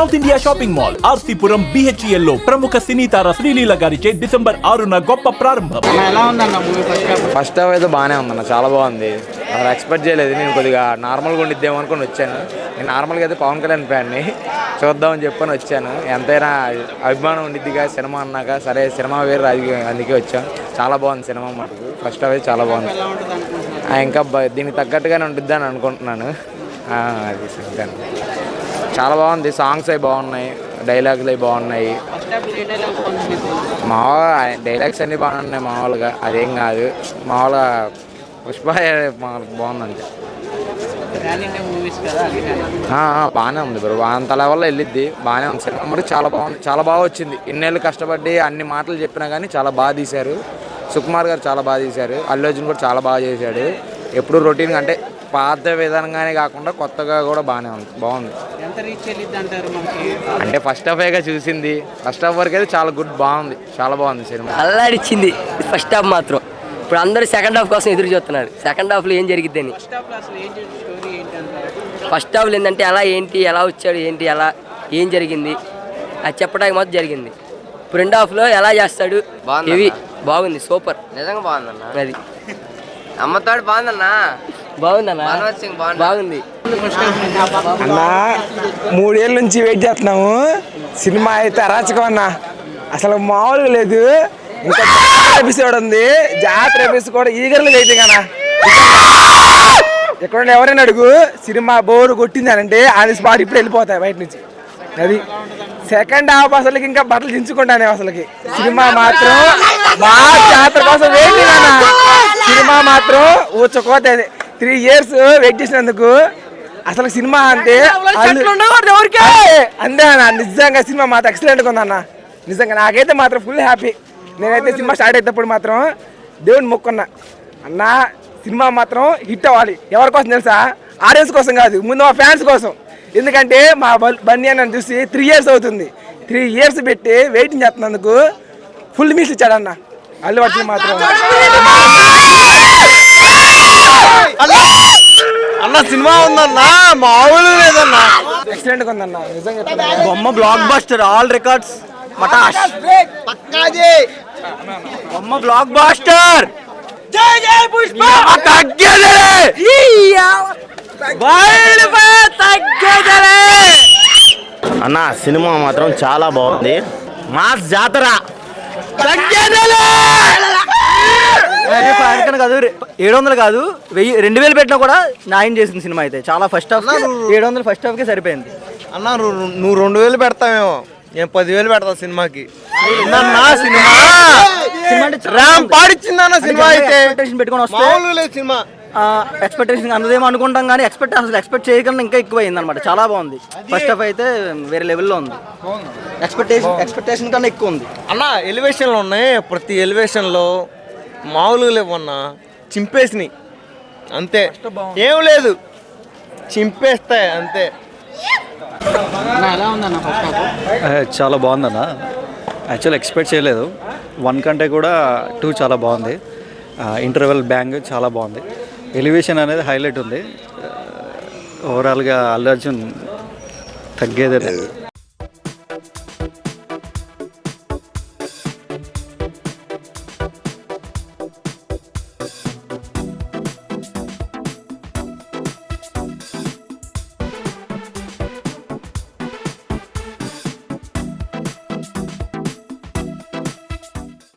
South India shopping mall RC Puram బిహెచ్ఎల్లో ప్రముఖ సినీ తార శ్రీలీల గారిచే డిసెంబర్ ఆరున గొప్ప ప్రారంభం. ఫస్ట్ హాఫ్ అయితే బాగానే ఉందన్న చాలా బాగుంది. ఎక్స్పెక్ట్ చేయలేదు నేను కొద్దిగా నార్మల్గా ఉండిద్దేమో అనుకుని వచ్చాను. నేను నార్మల్గా అయితే పవన్ కళ్యాణ్ ఫ్యాన్ని చూద్దామని చెప్పని వచ్చాను. ఎంతైనా అభిమానం ఉండిద్దిగా సినిమా అన్నాక సరే సినిమా వేరు రాజకీయం అందుకే వచ్చాం. చాలా బాగుంది సినిమా మటుకు ఫస్ట్ హాఫ్ అయితే చాలా బాగుంది. ఇంకా దీనికి తగ్గట్టుగానే ఉంటుంది అని అనుకుంటున్నాను. ఆ, అది. చాలా బాగుంది. సాంగ్స్ అవి బాగున్నాయి. డైలాగ్స్ అవి బాగున్నాయి. మామూలుగా డైలాగ్స్ అన్నీ బాగున్నాయి మామూలుగా. అదేం కాదు. మామూలుగా పుష్ప మా- బాగుందంటే బాగానే ఉంది బ్రో. అంత లెవెల్లో వెళ్ళిద్ది. బాగానే ఉంది. సినిమా మరి చాలా బాగుంది. చాలా బాగా వచ్చింది. ఇన్నేళ్ళు కష్టపడి అన్ని మాటలు చెప్పినా కానీ చాలా బాగా తీశారు. సుకుమార్ గారు చాలా బాగా తీశారు. అల్లు అర్జున్ కూడా చాలా బాగా చేశాడు. ఎప్పుడు రొటీన్ అంటే పాత విధానంగానే కాకుండా కొత్తగా కూడా బాగానే ఉంది బాగుంది. ఎంత రీచ్ వెళ్ళిద్ది అంటారు మనకి? అంటే ఫస్ట్ హాఫేగా చూసింది. ఫస్ట్ హాఫ్ వరకు అయితే చాలా గుడ్ బాగుంది చాలా బాగుంది సినిమా. అల్లాడిచ్చింది ఫస్ట్ హాఫ్ మాత్రం. ఇప్పుడు అందరూ సెకండ్ హాఫ్ కోసం ఎదురు చూస్తున్నారు. సెకండ్ హాఫ్లో ఏం జరిగిద్దని? ఫస్ట్ హాఫ్ హాఫ్లో ఏంటంటే ఎలా ఏంటి ఎలా వచ్చాడు ఏంటి ఎలా ఏం జరిగింది? అది చెప్పడానికి మాత్రం జరిగింది. ఇప్పుడు రెండు హాఫ్లో ఎలా చేస్తాడు. ఇవి బాగుంది సూపర్. నిజంగా బాగుందన్న? అది. అమ్మతోడు బాగుందన్న? బాగుందన్న? మనోజ్ సింగ్ బాగుంది. అన్నా మూడేళ్ళ నుంచి వెయిట్ చేస్తున్నాము. సినిమా అయితే అరాచకం అన్న. అసలు మామూలుగా లేదు. ఇంకా జాతర ఎపిసోడ్ ఉంది. జాతర ఎపిసోడ్ కూడా ఈగర్లు వెయిటింగ్ అన్న. ఎక్కడ ఎవరైనా అడుగు. సినిమా బోరు కొట్టింది అని అంటే ఆన్ స్పాట్ ఇప్పుడు వెళ్ళిపోతాయి బయట నుంచి. అది సెకండ్ హాఫ్ అసలుకి ఇంకా బట్టలు దించుకుంటానే అసలుకి. సినిమా మాత్రం మా జాతర కోసం వెయిటింగ్ అన్న. సినిమా మాత్రం ఊచకోత త్రీ ఇయర్స్ వెయిట్ చేసినందుకు అసలు సినిమా అంటే అంతే, అన్న నిజంగా సినిమా మాత్రం ఎక్సలెంట్గా ఉందన్న నిజంగా నాకైతే మాత్రం ఫుల్ హ్యాపీ నేనైతే సినిమా స్టార్ట్ అయినప్పుడు మాత్రం దేవుని మొక్కున్నా. అన్న సినిమా మాత్రం హిట్ అవ్వాలి. ఎవరి కోసం తెలుసా? ఆడియన్స్ కోసం కాదు ముందు మా ఫ్యాన్స్ కోసం. ఎందుకంటే మా బన్నీ అన్న చూసి త్రీ ఇయర్స్ అవుతుంది. త్రీ ఇయర్స్ పెట్టి వెయిటింగ్ చేస్తున్నందుకు ఫుల్ మీల్స్ ఇచ్చాడన్న అల్లు అర్జున్ మాత్రం. అన్న సినిమా ఉందన్నా మామూలు లేదన్నా. ఎక్సలెంట్గా ఉందన్న నిజంగా. బొమ్మ బ్లాక్ బస్టర్ ఆల్ రికార్డ్స్ మటాష్ బొమ్మ బ్లాక్ బస్టర్ అన్న సినిమా మాత్రం చాలా బాగుంది. మాస్ జాతర. కాదు ఏడు వందలు కాదు వెయ్యి రెండు వేలు పెట్టినా కూడా న్యాయం చేసింది సినిమా అయితే. చాలా ఫస్ట్ హాఫ్ ఏడు వందలు ఫస్ట్ హాఫ్కి సరిపోయింది. అన్న నువ్వు రెండు వేలు పెడతావేమో. నేను పదివేలు పెడతా సినిమాకి. ఏందన్నా సినిమా. రామ్ ఉంది. పాడిచ్చింది అన్న సినిమా అయితే? ఎక్స్పెక్టేషన్ పెట్టుకొని వస్తే సినిమా. ఎక్స్పెక్టేషన్ అందదేమో అనుకుంటాం కానీ ఎక్స్పెక్ట్ అసలు ఎక్స్పెక్ట్ చేయకుండా ఇంకా ఎక్కువ అయింది అనమాట చాలా బాగుంది. ఫస్ట్ హాఫ్ అయితే వేరే లెవెల్లో ఉంది. ఎక్స్పెక్టేషన్ ఎక్స్పెక్టేషన్ కన్నా ఎక్కువ ఉంది. అన్న ఎలివేషన్లు ఉన్నాయి. ప్రతి ఎలివేషన్లో మామూలుగా లేవు అన్న. చింపేసినాయి. అంతే. ఏం లేదు. చింపేస్తాయి అంతే. చాలా బాగుందన్న. యాక్చువల్ ఎక్స్పెక్ట్ చేయలేదు. వన్ కంటే కూడా టూ చాలా బాగుంది. ఇంటర్వెల్ బ్యాంగ్ చాలా బాగుంది. ఎలివేషన్ అనేది హైలైట్ ఉంది. ఓవరాల్గా అల్లు అర్జున్ తగ్గేదే లేదు.